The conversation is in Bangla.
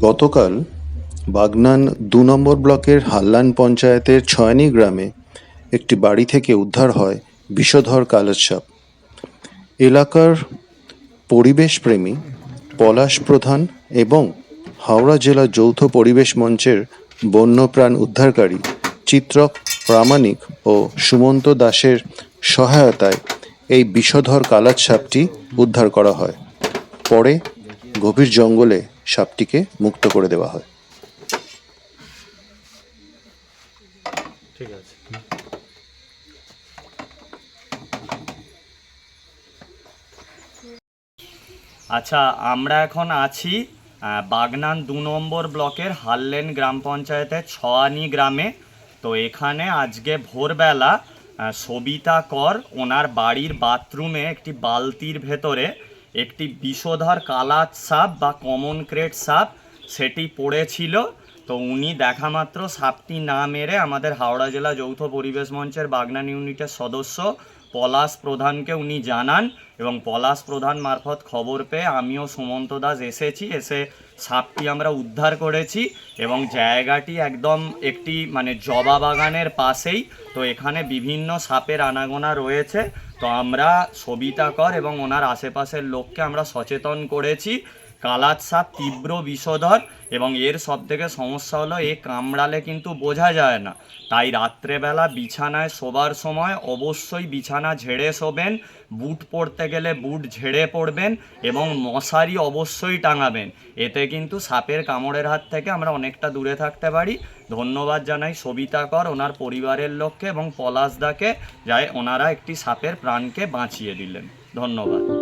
গতকাল বাগনান দু নম্বর ব্লকের হাল্লান পঞ্চায়েতের ছয়নি গ্রামে একটি বাড়ি থেকে উদ্ধার হয় বিষধর কালসাপ এলাকার পরিবেশপ্রেমী পলাশ প্রধান এবং হাওড়া জেলা যৌথ পরিবেশ মঞ্চের বন্যপ্রাণ উদ্ধারকারী চিত্রক প্রামাণিক ও সুমন্ত দাসের সহায়তায় এই বিষধর কালাত সাপটি উদ্ধার করা হয়। পরে গভীর জঙ্গলে সাপটিকে মুক্ত করে দেওয়া হয়। ঠিক আছে। আচ্ছা আমরা এখন আছি বাগনান দু নম্বর ব্লকের হাল্লেন গ্রাম পঞ্চায়েতের ছয়ানি গ্রামে। তো এখানে আজকে ভোরবেলা সবিতা কর ওনার বাড়ির বাথরুমে একটি বালতির ভেতরে একটি বিষধর কালার সাপ বা কমন ক্রেট সাপ সেটি পড়েছিল তো উনি দেখা মাত্র সাপটি না মেরে আমাদের হাওড়া জেলা যৌথ পরিবেশ মঞ্চের বাগনান ইউনিটের সদস্য পলাশ প্রধানকে উনি জানান এবং পলাশ প্রধান মারফত খবর পেয়ে আমিও সুমন্ত দাস এসেছি। এসে সাপটি আমরা উদ্ধার করেছি এবং জায়গাটি একদম একটি মানে জবা বাগানের পাশেই। তো এখানে বিভিন্ন সাপের আনাগোনা রয়েছে। তো আমরা সবিতা কর এবং ওনার আশেপাশের লোককে আমরা সচেতন করেছি। কালাত সাপ তীব্র বিষধর এবং এর সব থেকে সমস্যা হলো এ কামড়ালে কিন্তু বোঝা যায় না। তাই রাত্রেবেলা বিছানায় শোবার সময় অবশ্যই বিছানা ঝেড়ে শোবেন, বুট পরতে গেলে বুট ঝেড়ে পড়বেন এবং মশারি অবশ্যই টাঙাবেন। এতে কিন্তু সাপের কামড়ের হাত থেকে আমরা অনেকটা দূরে থাকতে পারি। ধন্যবাদ জানাই সবিতা কর, ওনার পরিবারের লোককে এবং পলাশদাকে যায় ওনারা একটি সাপের প্রাণকে বাঁচিয়ে দিলেন। ধন্যবাদ।